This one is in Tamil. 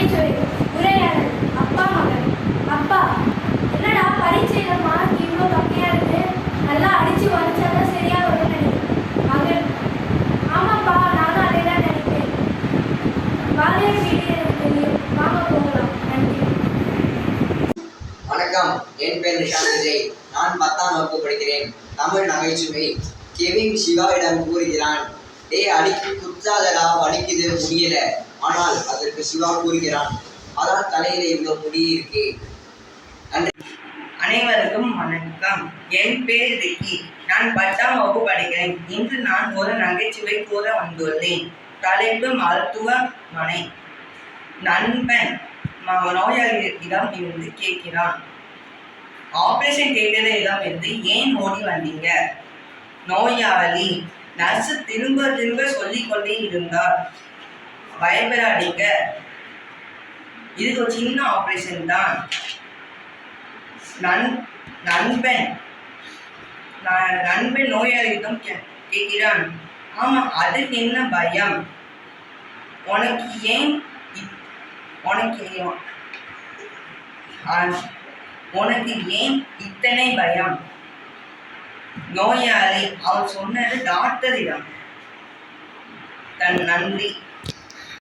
நகைச்சுவை உரையாடல். அப்பா மகன். அப்பா என்னடா பரீட்சையில மார்க் இவ்வளோ கம்மியா இருக்கு? நல்லா அடிச்சு வரைச்சாதான் சரியா வரும்னு நினைக்கிறேன். மகன். ஆமாப்பா நானும் அதே தான் நினைக்கிறேன். வாழையர் வீடு எனக்கு தெரியும். வாங்க போகலாம். நன்றி. வணக்கம். என் பெயர் நிஷாந்த் விஜய். நான் பத்தாம் வகுப்பு படிக்கிறேன். தமிழ் நகைச்சுவை. கெவின் சிவாவிடம் கூறுகிறான் டே அடிக்கு குத்தாதடா வலிக்குது முடியல. ஆனால் அதற்கு சிவா கூறுகிறான் அதான் தலையில இவ்வளவு முடி இருக்கு. அனைவருக்கும் வணக்கம். என் பேர் விக்கி. நான் பத்தாம் வகுப்பு படிக்கிறேன். இன்று நான் ஒரு நகைச்சுவை கூற வந்துள்ளேன். தலைப்பு மருத்துவமனை நண்பன் நோயாளிகளிடம் நோயாளியிடம் இருந்து கேட்கிறான். ஆபரேஷன் தேட்டரிடம் இருந்து ஏன் ஓடி வந்தீங்க? நோயாளி நர்ஸ் திரும்ப திரும்ப சொல்லிக்கொண்டே இருந்தார். பயப்படாதீங்க. இது ஒரு சின்ன ஆப்ரேஷன் தான். நண் நண்பன். நான் நண்பன் நோயாளியிடம் கே- கேட்கிறான். ஆமா அதுக்கு என்ன பயம்? உனக்கு ஏன் உனக்கு உனக்கு ஏன் இத்தனை பயம்? நோயாளி அவர் சொன்னது டாக்டரிடம் தன் நன்றி.